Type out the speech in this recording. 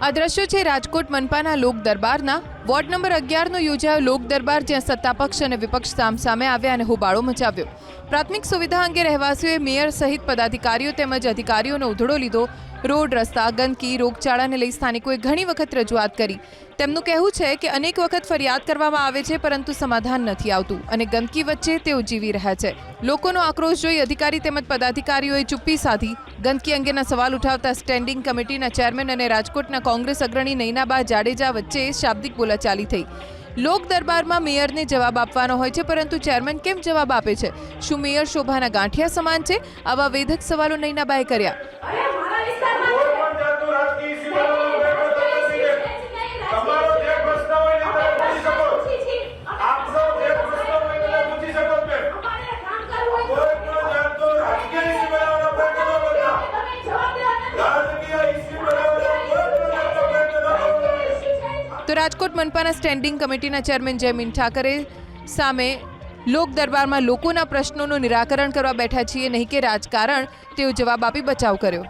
આ દ્રશ્યો છે રાજકોટ મનપાના લોક દરબારના વોર્ડ નંબર અગિયારનો યોજાયો લોક દરબાર જ્યાં સત્તાપક્ષ અને વિપક્ષ સામસામે આવ્યા અને હોબાળો મચાવ્યો. પ્રાથમિક સુવિધા અંગે રહેવાસીઓએ મેયર સહિત પદાધિકારીઓ તેમજ અધિકારીઓનો ઉધડો લીધો. રોડ, રસ્તા, ગંદકી, રોગચાળાને લઈ સ્થાનિકોએ ઘણી વખત રજૂઆત કરી. તેમનું કહેવું છે કે અનેક વખત ફરિયાદ કરવામાં આવે છે, પરંતુ સમાધાન નથી આવતું અને ગંદકી વચ્ચે તેઓ જીવી રહ્યા છે. લોકોનો આક્રોશ જોઈ અધિકારી તેમજ પદાધિકારીઓએ ચુપ્પી સાધી. ગંદકી અંગેના સવાલ ઉઠાવતા સ્ટેન્ડિંગ કમિટીના ચેરમેન અને રાજકોટના કોંગ્રેસ અગ્રણી નૈનાબા જાડેજા વચ્ચે શાબ્દિક બોલાચાલી થઈ. લોક દરબારમાં મેયરને જવાબ આપવાનો હોય છે, પરંતુ ચેરમેન કેમ જવાબ આપે છે? શું મેયર શોભાના ગાંઠિયા સમાન છે? આવા વેધક સવાલો નૈનાબાએ કર્યા. રાજકોટ મનપાના સ્ટેન્ડિંગ કમિટીના ચેરમેન જયમીન ઠાકરે સામે લોક દરબારમાં લોકોના પ્રશ્નોનું નિરાકરણ કરવા બેઠા છીએ, નહીં કે રાજકારણ, તેઓ જવાબ આપી બચાવ કર્યો.